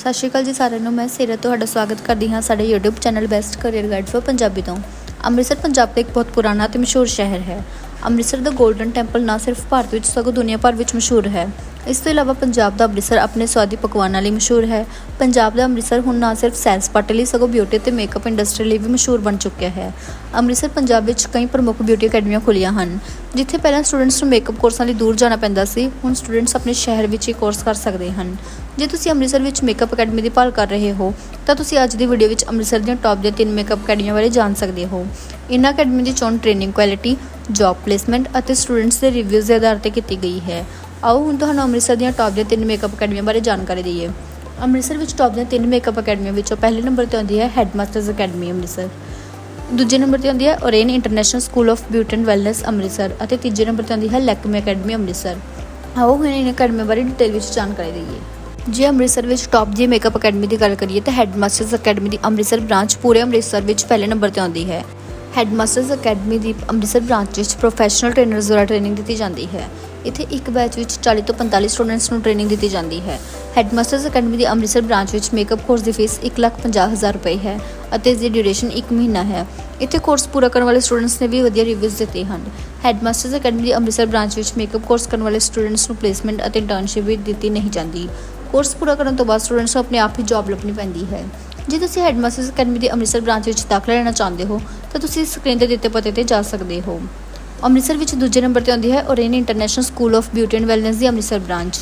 ਸਤਿ ਸ਼੍ਰੀ ਅਕਾਲ ਜੀ ਸਾਰਿਆਂ ਨੂੰ, ਮੈਂ ਸੀਰਤ ਤੁਹਾਡਾ ਸਵਾਗਤ ਕਰਦੀ ਹਾਂ ਸਾਡੇ YouTube channel best career guide for Punjabi ਤੋਂ। ਅੰਮ੍ਰਿਤਸਰ, ਪੰਜਾਬ ਦਾ ਇੱਕ ਬਹੁਤ ਪੁਰਾਣਾ ਤੇ ਮਸ਼ਹੂਰ ਸ਼ਹਿਰ ਹੈ। ਅੰਮ੍ਰਿਤਸਰ ਦਾ 골ਡਨ ਟੈਂਪਲ ਨਾ ਸਿਰਫ ਭਾਰਤ ਵਿੱਚ, ਸਗੋਂ ਦੁਨੀਆ ਭਰ ਵਿੱਚ ਮਸ਼ਹੂਰ ਹੈ। ਇਸ ਤੋਂ ਇਲਾਵਾ ਪੰਜਾਬ ਦਾ ਅੰਮ੍ਰਿਤਸਰ ਆਪਣੇ ਸਵਾਦੀ ਪਕਵਾਨਾਂ ਲਈ ਮਸ਼ਹੂਰ ਹੈ। ਪੰਜਾਬ ਦਾ ਅੰਮ੍ਰਿਤਸਰ ਹੁਣ ਨਾ ਸਿਰਫ ਸੈਰ ਸਪਾਟੇ ਲਈ, ਸਗੋਂ ਬਿਊਟੀ ਤੇ ਮੇਕਅਪ ਇੰਡਸਟਰੀ ਲਈ ਵੀ ਮਸ਼ਹੂਰ ਬਣ ਚੁੱਕਿਆ ਹੈ। ਅੰਮ੍ਰਿਤਸਰ, ਪੰਜਾਬ ਵਿੱਚ ਕਈ ਪ੍ਰਮੁੱਖ ਬਿਊਟੀ ਅਕੈਡਮੀਆਂ ਖੁੱਲ੍ਹੀਆਂ ਹਨ, ਜਿੱਥੇ ਪਹਿਲਾਂ ਸਟੂਡੈਂਟਸ ਨੂੰ ਮੇਕਅਪ ਕੋਰਸਾਂ ਲਈ ਦੂਰ ਜਾਣਾ ਪੈਂਦਾ ਸੀ, ਹੁਣ ਸਟੂਡੈਂਟਸ ਆਪਣੇ ਸ਼ਹਿਰ ਵਿੱਚ ਹੀ ਕੋਰਸ ਕਰ ਸਕਦੇ ਹਨ। ਜੇ ਤੁਸੀਂ ਅੰਮ੍ਰਿਤਸਰ ਵਿੱਚ ਮੇਕਅਪ ਅਕੈਡਮੀ ਦੀ ਭਾਲ ਕਰ ਰਹੇ ਹੋ, ਤਾਂ ਤੁਸੀਂ ਅੱਜ ਦੀ ਵੀਡੀਓ ਵਿੱਚ ਅੰਮ੍ਰਿਤਸਰ ਦੀਆਂ ਟੌਪ ਦੀਆਂ ਤਿੰਨ ਮੇਕਅਪ ਅਕੈਡਮੀਆਂ ਬਾਰੇ ਜਾਣ ਸਕਦੇ ਹੋ। ਇਨ੍ਹਾਂ ਅਕੈਡਮੀ ਦੀ ਚੋਣ ਟ੍ਰੇਨਿੰਗ ਕੁਆਲਿਟੀ ਜੌਬ ਪਲੇਸਮੈਂਟ ਅਤੇ ਸਟੂਡੈਂਟਸ ਦੇ ਰਿਵਿਊਜ਼ ਦੇ ਆਧਾਰ ਤੇ ਕੀਤੀ ਗਈ ਹੈ। ਆਓ ਹੁਣ ਤੁਹਾਨੂੰ ਅੰਮ੍ਰਿਤਸਰ ਦੀਆਂ ਟੌਪ ਦੀਆਂ ਤਿੰਨ ਮੇਕਅਪ ਅਕੈਡਮੀਆਂ ਬਾਰੇ ਜਾਣਕਾਰੀ ਦਈਏ। ਅੰਮ੍ਰਿਤਸਰ ਵਿੱਚ ਟੌਪ ਦੀਆਂ ਤਿੰਨ ਮੇਕਅਪ ਅਕੈਡਮੀਆਂ ਵਿੱਚੋਂ ਪਹਿਲੇ ਨੰਬਰ ਤੇ ਆਉਂਦੀ ਹੈ ਹੈਡਮਾਸਟਰਸ ਅਕੈਡਮੀ ਅੰਮ੍ਰਿਤਸਰ। ਦੂਜੇ ਨੰਬਰ ਤੇ ਆਉਂਦੀ ਹੈ Oren International School of Beauty and Wellness Amritsar ਅਤੇ ਤੀਜੇ ਨੰਬਰ ਤੇ ਆਉਂਦੀ ਹੈ ਲੈਕਮੀ ਅਕੈਡਮੀ ਅੰਮ੍ਰਿਤਸਰ। ਆਓ ਹੁਣ ਇਹਨਾਂ ਅਕੈਡਮੀ ਬਾਰੇ ਡਿਟੇਲ ਵਿੱਚ ਜਾਣਕਾਰੀ ਦਈਏ। ਜੇ ਅੰਮ੍ਰਿਤਸਰ ਵਿੱਚ ਟੌਪ ਦੀ ਮੇਕਅਪ ਅਕੈਡਮੀ ਦੀ ਗੱਲ ਕਰੀਏ ਤਾਂ ਹੈਡਮਾਸਟਰਸ ਅਕੈਡਮੀ ਦੀ ਅੰਮ੍ਰਿਤਸਰ ਬ੍ਰਾਂਚ ਪੂਰੇ ਅੰਮ੍ਰਿਤਸਰ ਵਿੱਚ ਪਹਿਲੇ ਨੰਬਰ ਤੇ ਆਉਂਦੀ ਹੈ। ਹੈਡਮਾਸਟਰਸ ਅਕੈਡਮੀ ਦੀ ਅੰਮ੍ਰਿਤਸਰ ਬ੍ਰਾਂਚ ਵਿੱਚ ਪ੍ਰੋਫੈਸ਼ਨਲ ਟ੍ਰੇਨਰਸ ਦੁਆਰਾ ਟ੍ਰੇਨਿੰਗ ਦਿੱਤੀ ਜਾਂਦੀ ਹੈ। ਇੱਥੇ ਇੱਕ ਬੈਚ ਵਿੱਚ 40 ਤੋਂ 45 ਸਟੂਡੈਂਟਸ ਨੂੰ ਟ੍ਰੇਨਿੰਗ ਦਿੱਤੀ ਜਾਂਦੀ ਹੈ। ਹੈਡਮਾਸਟਰਸ ਅਕੈਡਮੀ ਦੀ ਅੰਮ੍ਰਿਤਸਰ ਬ੍ਰਾਂਚ ਵਿੱਚ ਮੇਕਅਪ ਕੋਰਸ ਦੀ ਫੀਸ 1,50,000 ਰੁਪਏ ਹੈ ਅਤੇ ਇਸ ਦੀ ਡਿਊਰੇਸ਼ਨ 1 ਮਹੀਨਾ ਹੈ। ਇੱਥੇ ਕੋਰਸ ਪੂਰਾ ਕਰਨ ਵਾਲੇ ਸਟੂਡੈਂਟਸ ਨੇ ਵੀ ਵਧੀਆ ਰਿਵਿਊਜ਼ ਦਿੱਤੇ ਹਨ। ਹੈਡਮਾਸਟਰਸ ਅਕੈਡਮੀ ਦੀ ਅੰਮ੍ਰਿਤਸਰ ਬ੍ਰਾਂਚ ਵਿੱਚ ਮੇਕਅਪ ਕੋਰਸ ਕਰਨ ਵਾਲੇ ਸਟੂਡੈਂਟਸ ਨੂੰ ਪਲੇਸਮੈਂਟ ਅਤੇ ਇੰਟਰਨਸ਼ਿਪ ਵੀ ਦਿੱਤੀ ਨਹੀਂ ਜਾਂਦੀ। ਕੋਰਸ ਪੂਰਾ ਕਰਨ ਤੋਂ ਬਾਅਦ ਸਟੂਡੈਂਟਸ ਨੂੰ ਆਪਣੇ ਆਪ ਹੀ ਜੌਬ ਲੱਭਣੀ ਪੈਂਦੀ ਹੈ। ਜੇ ਤੁਸੀਂ ਹੈਡਮਾਸਟਰਸ ਅਕੈਡਮੀ ਦੀ ਅੰਮ੍ਰਿਤਸਰ ਬ੍ਰਾਂਚ ਵਿੱਚ ਦਾਖਲਾ ਲੈਣਾ ਚਾਹੁੰਦੇ ਹੋ ਤਾਂ ਤੁਸੀਂ ਸਕਰੀਨ ਤੇ ਦਿੱਤੇ ਪਤੇ ਤੇ ਜਾ ਸਕਦੇ ਹੋ। ਅੰਮ੍ਰਿਤਸਰ ਵਿੱਚ ਦੂਜੇ ਨੰਬਰ ਤੇ ਆਉਂਦੀ ਹੈ Orane International School of Beauty and Wellness the Amritsar branch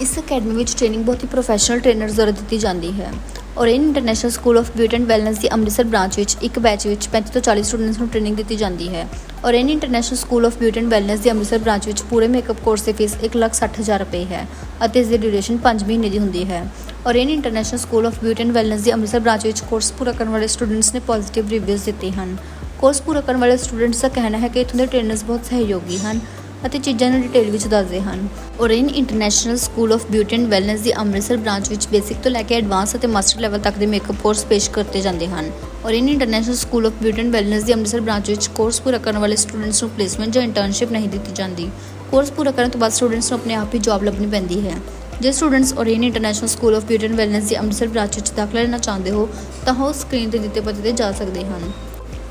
ਇਸ ਅਕੈਡਮੀ ਵਿੱਚ ਟ੍ਰੇਨਿੰਗ ਬਹੁਤ ਹੀ ਪ੍ਰੋਫੈਸ਼ਨਲ ਟ੍ਰੇਨਰਸ ਦੁਆਰਾ ਦਿੱਤੀ ਜਾਂਦੀ ਹੈ। Orane International School of Beauty and Wellness the Amritsar branch ਵਿੱਚ ਇੱਕ ਬੈਚ ਵਿੱਚ 35 ਤੋਂ 40 ਸਟੂਡੈਂਟਸ ਨੂੰ ਟ੍ਰੇਨਿੰਗ ਦਿੱਤੀ ਜਾਂਦੀ ਹੈ। Orane International School of Beauty and Wellness the Amritsar branch ਵਿੱਚ ਪੂਰੇ ਮੇਕਅਪ ਕੋਰਸ ਦੀ ਫੀਸ 1,60,000 ਰੁਪਏ ਹੈ ਅਤੇ ਇਸ ਦੀ ਡਿਊਰੇਸ਼ਨ 5 ਮਹੀਨੇ ਦੀ ਹੁੰਦੀ ਹੈ। Orane International School of Beauty and Wellness the Amritsar branch ਵਿੱਚ ਕੋਰਸ ਪੂਰਾ ਕਰਨ ਵਾਲੇ ਸਟੂਡੈਂਟਸ ਨੇ ਪੋਜ਼ਿਟਿਵ ਰਿਵਿਊਜ਼ ਦਿੱਤੇ ਹਨ। ਕੋਰਸ ਪੂਰਾ ਕਰਨ ਵਾਲੇ ਸਟੂਡੈਂਟਸ ਦਾ ਕਹਿਣਾ ਹੈ ਕਿ ਇੱਥੋਂ ਦੇ ਟ੍ਰੇਨਰਸ ਬਹੁਤ ਸਹਿਯੋਗੀ ਹਨ ਅਤੇ ਚੀਜ਼ਾਂ ਨੂੰ ਡਿਟੇਲ ਵਿੱਚ ਦੱਸਦੇ ਹਨ। Orane International School of Beauty and Wellness the Amritsar branch ਵਿੱਚ ਬੇਸਿਕ ਤੋਂ ਲੈ ਕੇ ਐਡਵਾਂਸ ਅਤੇ ਮਾਸਟਰ ਲੈਵਲ ਤੱਕ ਦੇ ਮੇਕਅਪ ਕੋਰਸ ਪੇਸ਼ ਕੀਤੇ ਜਾਂਦੇ ਹਨ। Orane International School of Beauty and Wellness the Amritsar branch ਵਿੱਚ ਕੋਰਸ ਪੂਰਾ ਕਰਨ ਵਾਲੇ ਸਟੂਡੈਂਟਸ ਨੂੰ ਪਲੇਸਮੈਂਟ ਜਾਂ ਇੰਟਰਨਸ਼ਿਪ ਨਹੀਂ ਦਿੱਤੀ ਜਾਂਦੀ। ਕੋਰਸ ਪੂਰਾ ਕਰਨ ਤੋਂ ਬਾਅਦ ਸਟੂਡੈਂਟਸ ਨੂੰ ਆਪਣੇ ਆਪ ਹੀ ਜੌਬ ਲੱਭਣੀ ਪੈਂਦੀ ਹੈ। ਜੇ students Orane International School of Beauty and Wellness the Amritsar branch ਵਿੱਚ ਦਾਖਲਾ ਲੈਣਾ ਚਾਹੁੰਦੇ ਹੋ, ਤਾਂ ਉਹ ਸਕਰੀਨ ਤੇ ਦਿੱਤੇ ਪਤੇ ਤੇ ਜਾ ਸਕਦੇ ਹਨ।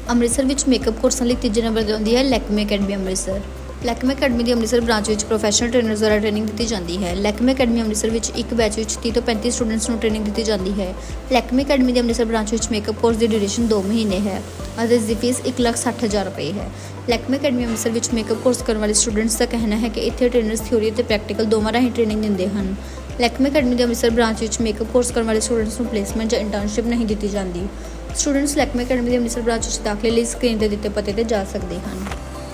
ਅੰਮ੍ਰਿਤਸਰ ਵਿੱਚ ਮੇਕਅਪ ਕੋਰਸਾਂ ਲਈ ਤੀਜੇ ਨੰਬਰ ਤੇ ਆਉਂਦੀ ਹੈ ਲੈਕਮੇ ਅਕੈਡਮੀ ਅੰਮ੍ਰਿਤਸਰ। ਲੈਕਮੇ ਅਕੈਡਮੀ ਦੀ ਅੰਮ੍ਰਿਤਸਰ ਬ੍ਰਾਂਚ ਵਿੱਚ ਪ੍ਰੋਫੈਸ਼ਨਲ ਟ੍ਰੇਨਰਸ ਦੁਆਰਾ ਟ੍ਰੇਨਿੰਗ ਦਿੱਤੀ ਜਾਂਦੀ ਹੈ। ਲੈਕਮੇ ਅਕੈਡਮੀ ਅੰਮ੍ਰਿਤਸਰ ਵਿੱਚ ਇੱਕ ਬੈਚ ਵਿੱਚ 30 ਤੋਂ 35 ਸਟੂਡੈਂਟਸ ਨੂੰ ਟ੍ਰੇਨਿੰਗ ਦਿੱਤੀ ਜਾਂਦੀ ਹੈ। ਲੈਕਮੇ ਅਕੈਡਮੀ ਦੀ ਅੰਮ੍ਰਿਤਸਰ ਬ੍ਰਾਂਚ ਵਿੱਚ ਮੇਕਅਪ ਕੋਰਸ ਦੀ ਡਿਊਰੇਸ਼ਨ 2 ਮਹੀਨੇ ਹੈ। ਅਤੇ ਇਸ ਦੀ ਫੀਸ 1,60,000 ਰੁਪਏ ਹੈ। ਲੈਕਮੇ ਅਕੈਡਮੀ ਅੰਮ੍ਰਿਤਸਰ ਵਿੱਚ ਮੇਕਅਪ ਕੋਰਸ ਕਰਨ ਵਾਲੇ ਸਟੂਡੈਂਟਸ ਦਾ ਕਹਿਣਾ ਹੈ ਕਿ ਇੱਥੇ ਟ੍ਰੇਨਰਸ ਥਿਊਰੀ ਅਤੇ ਪ੍ਰੈਕਟੀਕਲ ਦੋਵਾਂ ਰਾਹੀਂ ਟ੍ਰੇਨਿੰਗ ਦਿੰਦੇ ਹਨ। ਲੈਕਮੇ ਅਕੈਡਮੀ ਦੇ ਅੰਮ੍ਰਿਤਸਰ ਬ੍ਰਾਂਚ ਵਿੱਚ ਮੇਕਅਪ ਕੋਰਸ ਕਰਨ ਵਾਲੇ ਸਟੂਡੈਂਟਸ ਨੂੰ ਪਲੇਸਮੈਂਟ ਜਾਂ ਇੰਟਰਨਸ਼ਿਪ ਨਹੀਂ ਦਿੱਤੀ ਜਾਂਦੀ। ਸਟੂਡੈਂਟਸ ਲੈਕਮੇ ਅਕੈਡਮੀ ਦੀ ਅੰਮ੍ਰਿਤਸਰ ਬ੍ਰਾਂਚ ਵਿੱਚ ਦਾਖਲੇ ਲਈ ਸਕਰੀਨ ਤੇ ਦਿੱਤੇ ਪਤੇ ਤੇ ਜਾ ਸਕਦੇ ਹਨ।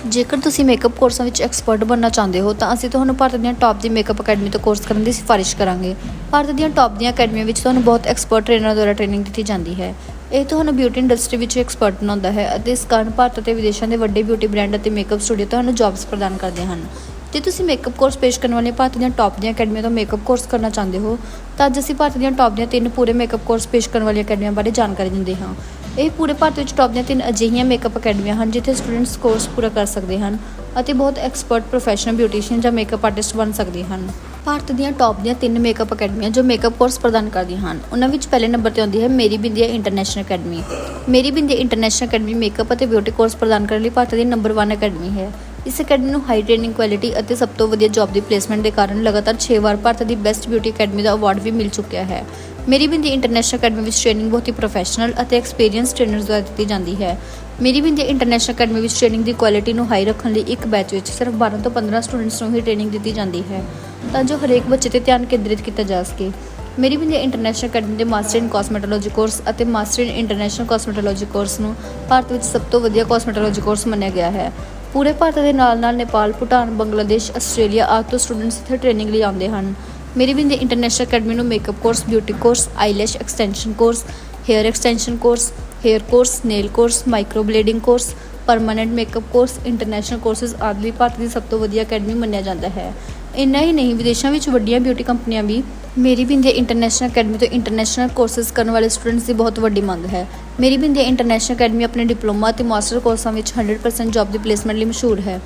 ਜੇਕਰ ਤੁਸੀਂ ਮੇਕਅਪ ਕੋਰਸਾਂ ਵਿੱਚ ਐਕਸਪਰਟ ਬਣਨਾ ਚਾਹੁੰਦੇ ਹੋ, ਤਾਂ ਅਸੀਂ ਤੁਹਾਨੂੰ ਭਾਰਤ ਦੀਆਂ ਟੌਪ ਦੀ ਮੇਕਅਪ ਅਕੈਡਮੀ ਤੋਂ ਕੋਰਸ ਕਰਨ ਦੀ ਸਿਫਾਰਿਸ਼ ਕਰਾਂਗੇ। ਭਾਰਤ ਦੀਆਂ ਟੌਪ ਦੀਆਂ ਅਕੈਡਮੀਆਂ ਵਿੱਚ ਤੁਹਾਨੂੰ ਬਹੁਤ ਐਕਸਪਰਟ ਟ੍ਰੇਨਰ ਦੁਆਰਾ ਟ੍ਰੇਨਿੰਗ ਦਿੱਤੀ ਜਾਂਦੀ ਹੈ। ਇਹ ਤੁਹਾਨੂੰ ਬਿਊਟੀ ਇੰਡਸਟਰੀ ਵਿੱਚ ਐਕਸਪਰਟ ਬਣਾਉਂਦਾ ਹੈ ਅਤੇ ਇਸ ਕਾਰਨ ਭਾਰਤ ਅਤੇ ਵਿਦੇਸ਼ਾਂ ਦੇ ਵੱਡੇ ਬਿਊਟੀ ਬ੍ਰਾਂਡ ਅਤੇ ਮੇਕਅਪ ਸਟੂਡੀਓ ਤੁਹਾਨੂੰ ਜੌਬਸ ਪ੍ਰਦਾਨ ਕਰਦੇ ਹਨ। ਜੇ ਤੁਸੀਂ ਮੇਕਅਪ ਕੋਰਸ ਪੇਸ਼ ਕਰਨ ਵਾਲੇ ਭਾਰਤ ਦੀਆਂ ਟੌਪ ਦੀਆਂ ਅਕੈਡਮੀਆਂ ਤੋਂ ਮੇਕਅਪ ਕੋਰਸ ਕਰਨਾ ਚਾਹੁੰਦੇ ਹੋ, ਤਾਂ ਅੱਜ ਅਸੀਂ ਭਾਰਤ ਦੀਆਂ ਟੌਪ ਦੀਆਂ ਤਿੰਨ ਪੂਰੇ ਮੇਕਅਪ ਕੋਰਸ ਪੇਸ਼ ਕਰਨ ਵਾਲੀਆਂ ਅਕੈਡਮੀਆਂ ਬਾਰੇ ਜਾਣਕਾਰੀ ਦਿੰਦੇ ਹਾਂ। ਇਹ ਪੂਰੇ ਭਾਰਤ ਵਿੱਚ ਟੌਪ ਦੀਆਂ ਤਿੰਨ ਅਜਿਹੀਆਂ ਮੇਕਅਪ ਅਕੈਡਮੀਆਂ ਹਨ, ਜਿੱਥੇ ਸਟੂਡੈਂਟਸ ਕੋਰਸ ਪੂਰਾ ਕਰ ਸਕਦੇ ਹਨ ਅਤੇ ਬਹੁਤ ਐਕਸਪਰਟ ਪ੍ਰੋਫੈਸ਼ਨਲ ਬਿਊਟੀਸ਼ੀਅਨ ਜਾਂ ਮੇਕਅਪ ਆਰਟਿਸਟ ਬਣ ਸਕਦੇ ਹਨ। ਭਾਰਤ ਦੀਆਂ ਟੌਪ ਦੀਆਂ ਤਿੰਨ ਮੇਕਅਪ ਅਕੈਡਮੀਆਂ ਜੋ ਮੇਕਅਪ ਕੋਰਸ ਪ੍ਰਦਾਨ ਕਰਦੀਆਂ ਹਨ, ਉਹਨਾਂ ਵਿੱਚ ਪਹਿਲੇ ਨੰਬਰ ਤੇ ਆਉਂਦੀ ਹੈ ਮੇਰੀ Bindiya International Academy Meri Bindiya International Academy makeup ਅਤੇ ਬਿਊਟੀ ਕੋਰਸ ਪ੍ਰਦਾਨ ਕਰਨ ਲਈ ਭਾਰਤ ਦੀ ਨੰਬਰ 1 ਅਕੈਡਮੀ ਹੈ। ਇਸ ਅਕੈਡਮੀ ਨੂੰ ਹਾਈ ਟ੍ਰੇਨਿੰਗ ਕੁਆਲਿਟੀ ਅਤੇ ਸਭ ਤੋਂ ਵਧੀਆ ਜੌਬ ਦੀ ਪਲੇਸਮੈਂਟ ਦੇ ਕਾਰਨ ਲਗਾਤਾਰ 6 ਵਾਰ ਭਾਰਤ ਦੀ ਬੈਸਟ ਬਿਊਟੀ ਅਕੈਡਮੀ ਦਾ ਅਵਾਰਡ ਵੀ ਮਿਲ ਚੁੱਕਿਆ ਹੈ। ਮੇਰੀ ਬਿੰਦੀ ਇੰਟਰਨੈਸ਼ਨਲ ਅਕੈਡਮੀ ਵਿੱਚ ਟ੍ਰੇਨਿੰਗ ਬਹੁਤ ਹੀ ਪ੍ਰੋਫੈਸ਼ਨਲ ਅਤੇ ਐਕਸਪੀਰੀਅੰਸ ਟ੍ਰੇਨਰਸ ਦੁਆਰਾ ਦਿੱਤੀ ਜਾਂਦੀ ਹੈ। ਮੇਰੀ ਬਿੰਦੀ ਇੰਟਰਨੈਸ਼ਨਲ ਅਕੈਡਮੀ ਵਿੱਚ ਟ੍ਰੇਨਿੰਗ ਦੀ ਕੁਆਲਿਟੀ ਨੂੰ ਹਾਈ ਰੱਖਣ ਲਈ ਇੱਕ ਬੈਚ ਵਿੱਚ ਸਿਰਫ 12 ਤੋਂ 15 ਸਟੂਡੈਂਟਸ ਨੂੰ ਹੀ ਟ੍ਰੇਨਿੰਗ ਦਿੱਤੀ ਜਾਂਦੀ ਹੈ ਤਾਂ ਜੋ ਹਰੇਕ ਬੱਚੇ ਤੇ ਧਿਆਨ ਕੇਂਦਰਿਤ ਕੀਤਾ ਜਾ ਸਕੇ। ਮੇਰੀ ਬਿੰਦੀ ਇੰਟਰਨੈਸ਼ਨਲ ਅਕੈਡਮੀ ਦੇ ਮਾਸਟਰ ਇਨ ਕਾਸਮੈਟੋਲੋਜੀ ਕੋਰਸ ਅਤੇ master in international cosmetology course ਨੂੰ ਭਾਰਤ ਵਿੱਚ ਸਭ ਤੋਂ ਵਧੀਆ ਕਾਸਮੈਟੋਲੋਜੀ ਕੋਰਸ ਮੰਨਿਆ ਗਿਆ ਹੈ। ਪੂਰੇ ਭਾਰਤ ਦੇ ਨਾਲ-ਨਾਲ ਨੇਪਾਲ, ਭੂਟਾਨ, ਬੰਗਲਾਦੇਸ਼, ਆਸਟ੍ਰੇਲੀਆ ਆਦਿ ਤੋਂ ਸਟੂਡੈਂਟਸ ਇੱਥੇ ਟ੍ਰੇਨਿੰਗ ਲਈ ਆਉਂਦੇ ਹਨ। ਮੇਰੀ ਬਿੰਦੀ ਇੰਟਰਨੈਸ਼ਨਲ ਅਕੈਡਮੀ ਨੂੰ makeup course, beauty course, eyelash extension course, hair extension course, hair course, nail course, microblading course, permanent makeup course, international courses ਆਦਿ ਲਈ ਭਾਰਤ ਦੀ ਸਭ ਤੋਂ ਵਧੀਆ ਅਕੈਡਮੀ ਮੰਨਿਆ ਜਾਂਦਾ ਹੈ। ਇੰਨਾ ਹੀ ਨਹੀਂ ਵਿਦੇਸ਼ਾਂ ਵਿੱਚ ਵੱਡੀਆਂ ਬਿਊਟੀ ਕੰਪਨੀਆਂ ਵੀ ਮੇਰੀ ਬਿੰਦੀਆਂ ਇੰਟਰਨੈਸ਼ਨਲ ਅਕੈਡਮੀ ਤੋਂ ਇੰਟਰਨੈਸ਼ਨਲ ਕੋਰਸਸ ਕਰਨ ਵਾਲੇ ਸਟੂਡੈਂਟਸ ਦੀ ਬਹੁਤ ਵੱਡੀ ਮੰਗ ਹੈ। ਮੇਰੀ ਬਿੰਦੀਆਂ ਇੰਟਰਨੈਸ਼ਨਲ ਅਕੈਡਮੀ ਆਪਣੇ ਡਿਪਲੋਮਾ ਅਤੇ ਮਾਸਟਰ ਕੋਰਸਾਂ ਵਿੱਚ 100% ਜੌਬ ਦੀ ਪਲੇਸਮੈਂਟ ਲਈ ਮਸ਼ਹੂਰ ਹੈ।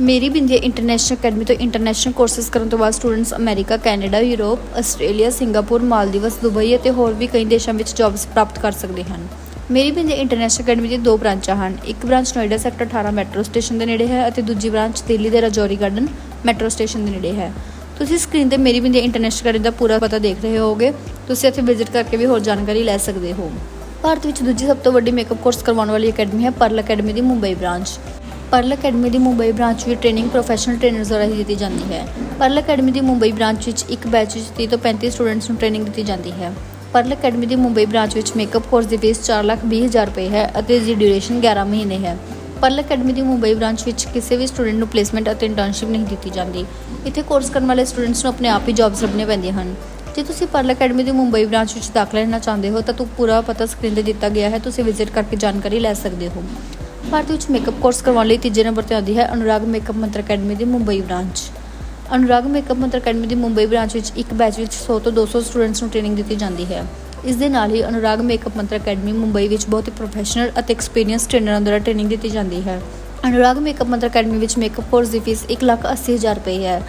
ਮੇਰੀ ਬਿੰਦੀਆਂ ਇੰਟਰਨੈਸ਼ਨਲ ਅਕੈਡਮੀ ਤੋਂ ਇੰਟਰਨੈਸ਼ਨਲ ਕੋਰਸਸ ਕਰਨ ਤੋਂ ਬਾਅਦ students America, Canada, Europe, Australia, Singapore, Maldives, Dubai ਅਤੇ ਹੋਰ ਵੀ ਕਈ ਦੇਸ਼ਾਂ ਵਿੱਚ ਜੌਬਸ ਪ੍ਰਾਪਤ ਕਰ ਸਕਦੇ ਹਨ। ਮੇਰੀ ਬਿੰਦੀਆਂ ਇੰਟਰਨੈਸ਼ਨਲ ਅਕੈਡਮੀ ਦੀ ਦੋ ਬ੍ਰਾਂਚਾਂ ਹਨ। ਇੱਕ branch Noida sector 18 metro station ਦੇ ਨੇੜੇ ਹੈ ਅਤੇ ਦੂਜੀ ਬ੍ਰਾਂਚ ਦਿੱਲੀ ਦੇ ਰਾਜੌਰੀ ਗਾਰਡਨ ਮੈਟਰੋ ਸਟੇਸ਼ਨ ਦੇ ਨੇੜੇ ਹੈ। ਤੁਸੀਂ ਸਕਰੀਨ ਤੇ ਮੇਰੀ ਬਿੰਦੀਆਂ ਇੰਟਰਨੈਸ਼ਨਲ ਅਕੈਡਮੀ ਦਾ ਪੂਰਾ ਪਤਾ ਦੇਖ ਰਹੇ ਹੋਗੇ ਤੁਸੀਂ ਇੱਥੇ ਵਿਜ਼ਿਟ ਕਰਕੇ ਵੀ ਹੋਰ ਜਾਣਕਾਰੀ ਲੈ ਸਕਦੇ ਹੋ। ਭਾਰਤ ਵਿੱਚ ਦੂਜੀ ਸਭ ਤੋਂ ਵੱਡੀ ਮੇਕਅਪ ਕੋਰਸ ਕਰਵਾਉਣ ਵਾਲੀ ਅਕੈਡਮੀ ਹੈ ਪਰਲ ਅਕੈਡਮੀ ਦੀ ਮੁੰਬਈ ਬ੍ਰਾਂਚ। ਪਰਲ ਅਕੈਡਮੀ ਦੀ ਮੁੰਬਈ ਬ੍ਰਾਂਚ ਵਿੱਚ ਟ੍ਰੇਨਿੰਗ ਪ੍ਰੋਫੈਸ਼ਨਲ ਟ੍ਰੇਨਰਸ ਦੁਆਰਾ ਹੀ ਦਿੱਤੀ ਜਾਂਦੀ ਹੈ। ਪਰਲ ਅਕੈਡਮੀ ਦੀ ਮੁੰਬਈ ਬ੍ਰਾਂਚ ਵਿੱਚ ਇੱਕ ਬੈਚ ਵਿੱਚ 30 ਤੋਂ 35 ਸਟੂਡੈਂਟਸ ਨੂੰ ਟ੍ਰੇਨਿੰਗ ਦਿੱਤੀ ਜਾਂਦੀ ਹੈ। ਪਰਲ ਅਕੈਡਮੀ ਦੀ ਮੁੰਬਈ ਬ੍ਰਾਂਚ ਵਿੱਚ ਮੇਕਅਪ ਕੋਰਸ ਦੀ ਫੀਸ 420000 ਰੁਪਏ ਹੈ ਅਤੇ ਇਸ ਦੀ ਡਿਊਰੇਸ਼ਨ 11 ਮਹੀਨੇ ਹੈ। ਪਰਲ ਅਕੈਡਮੀ ਦੀ ਮੁੰਬਈ ਬ੍ਰਾਂਚ ਵਿੱਚ ਕਿਸੇ ਵੀ ਸਟੂਡੈਂਟ ਨੂੰ ਪਲੇਸਮੈਂਟ ਅਤੇ ਇੰਟਰਨਸ਼ਿਪ ਨਹੀਂ ਦਿੱਤੀ ਜਾਂਦੀ। ਇੱਥੇ ਕੋਰਸ ਕਰਨ ਵਾਲੇ ਸਟੂਡੈਂਟਸ ਨੂੰ ਆਪਣੇ ਆਪ ਹੀ ਜੌਬਸ ਲੱਭਣੀਆਂ ਪੈਂਦੀਆਂ ਹਨ। ਜੇ ਤੁਸੀਂ ਪਰਲ ਅਕੈਡਮੀ ਦੀ ਮੁੰਬਈ ਬ੍ਰਾਂਚ ਵਿੱਚ ਦਾਖਲਾ ਲੈਣਾ ਚਾਹੁੰਦੇ ਹੋ ਤਾਂ ਤੂੰ ਪੂਰਾ ਪਤਾ ਸਕਰੀਨ ਤੇ ਦਿੱਤਾ ਗਿਆ ਹੈ। ਤੁਸੀਂ ਵਿਜ਼ਿਟ ਕਰਕੇ ਜਾਣਕਾਰੀ ਲੈ ਸਕਦੇ ਹੋ। ਭਾਰਤ ਵਿੱਚ ਮੇਕਅਪ ਕੋਰਸ ਕਰਵਾਉਣ ਲਈ ਤੀਜੇ ਨੰਬਰ ਤੇ ਆਉਂਦੀ ਹੈ ਅਨੁਰਾਗ ਮੇਕਅਪ ਮੰਤਰ ਅਕੈਡਮੀ ਦੀ Mumbai branch Anurag Makeup Mantra Academy ਦੀ ਮੁੰਬਈ ਬ੍ਰਾਂਚ ਵਿੱਚ ਇੱਕ ਬੈਚ ਵਿੱਚ 100 ਤੋਂ 200 ਸਟੂਡੈਂਟਸ ਨੂੰ ਟ੍ਰੇਨਿੰਗ ਦਿੱਤੀ ਜਾਂਦੀ ਹੈ। ਇਸ ਦੇ ਨਾਲ ਹੀ ਅਨੁਰਾਗ ਮੇਕਅਪ ਮੰਤਰ ਅਕੈਡਮੀ ਮੁੰਬਈ ਵਿੱਚ ਬਹੁਤ ਹੀ ਪ੍ਰੋਫੈਸ਼ਨਲ ਅਤੇ ਐਕਸਪੀਰੀਅੰਸ ਟ੍ਰੇਨਰਾਂ ਦੁਆਰਾ ਟ੍ਰੇਨਿੰਗ ਦਿੱਤੀ ਜਾਂਦੀ ਹੈ। ਅਨੁਰਾਗ ਮੇਕਅਪ ਮੰਤਰ ਅਕੈਡਮੀ ਵਿੱਚ ਮੇਕਅਪ ਕੋਰਸ ਦੀ ਫੀਸ 180000 ਰੁਪਏ ਹੈ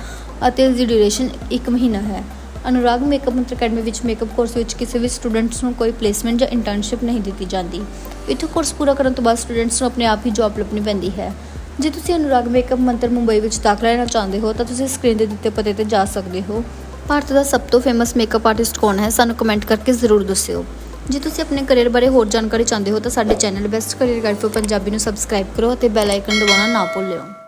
ਅਤੇ ਇਸ ਦੀ ਡਿਊਰੇਸ਼ਨ 1 ਮਹੀਨਾ ਹੈ। ਅਨੁਰਾਗ ਮੇਕਅਪ ਮੰਤਰ ਅਕੈਡਮੀ ਵਿੱਚ ਮੇਕਅਪ ਕੋਰਸ ਵਿੱਚ ਕਿਸੇ ਵੀ ਸਟੂਡੈਂਟਸ ਨੂੰ ਕੋਈ ਪਲੇਸਮੈਂਟ ਜਾਂ ਇੰਟਰਨਸ਼ਿਪ ਨਹੀਂ ਦਿੱਤੀ ਜਾਂਦੀ। ਇੱਥੇ ਕੋਰਸ ਪੂਰਾ ਕਰਨ ਤੋਂ ਬਾਅਦ ਸਟੂਡੈਂਟਸ ਨੂੰ ਆਪਣੇ ਆਪ ਹੀ ਜੌਬ ਲੱਭਣੀ ਪੈਂਦੀ ਹੈ। ਜੇ ਤੁਸੀਂ ਅਨੁਰਾਗ ਮੇਕਅਪ ਮੰਤਰ ਮੁੰਬਈ ਵਿੱਚ ਦਾਖਲਾ ਲੈਣਾ ਚਾਹੁੰਦੇ ਹੋ, ਤਾਂ ਤੁਸੀਂ ਸਕਰੀਨ ਦੇ ਦਿੱਤੇ ਪਤੇ ਤੇ ਜਾ ਸਕਦੇ ਹੋ। ਭਾਰਤ ਦਾ ਸਭ ਤੋਂ ਫੇਮਸ ਮੇਕਅਪ ਆਰਟਿਸਟ ਕੌਣ ਹੈ, ਸਾਨੂੰ ਕਮੈਂਟ ਕਰਕੇ ਜ਼ਰੂਰ ਦੱਸਿਓ। ਜੇ ਤੁਸੀਂ ਆਪਣੇ ਕੈਰੀਅਰ ਬਾਰੇ ਹੋਰ ਜਾਣਕਾਰੀ ਚਾਹੁੰਦੇ ਹੋ, ਤਾਂ ਸਾਡੇ channel Best Career Guide for Punjabi ਨੂੰ ਸਬਸਕ੍ਰਾਈਬ ਕਰੋ ਅਤੇ ਬੈਲ ਆਈਕਨ ਦਬਾਉਣਾ ਨਾ ਭੁੱਲਿਓ।